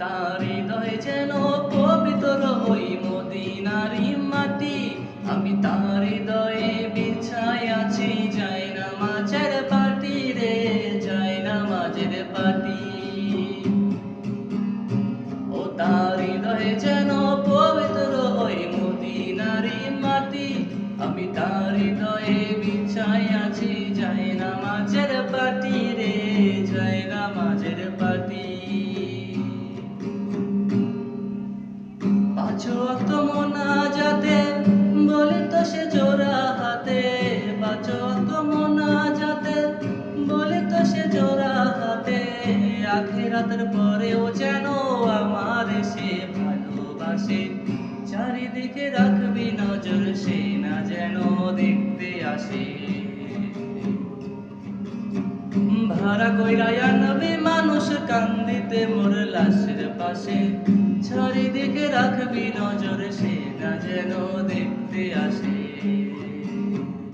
তার হৃদয় যেন পবিত্র ওই মদিনারি মাটি। আমি তার হৃদয়ে বিছায় আছি, যাই না মাঝের পাটি রে, যাই না মাঝের পাটি। ও তার হৃদয়ে যেন পবিত্র ওই মদিনারি মাটি। আমি তার হৃদয়ে বিছাই আছি, যাই না মাঝের পাটি রে সে জোড়া হাতে অক্ত মোনা যাতে বলে তো সে জোড়া হাতে, আখেরাতের পরেও যেন আমার সে ভালোবাসে। চারিদিকে রাখবি নজর, সে না যেন দেখতে আসে। ভাড়া কইরায়া নবী মানুষ কান্দিতে, মোর লাশের পাশে। চারিদিকে রাখবি নজর, সে না যেন দেখতে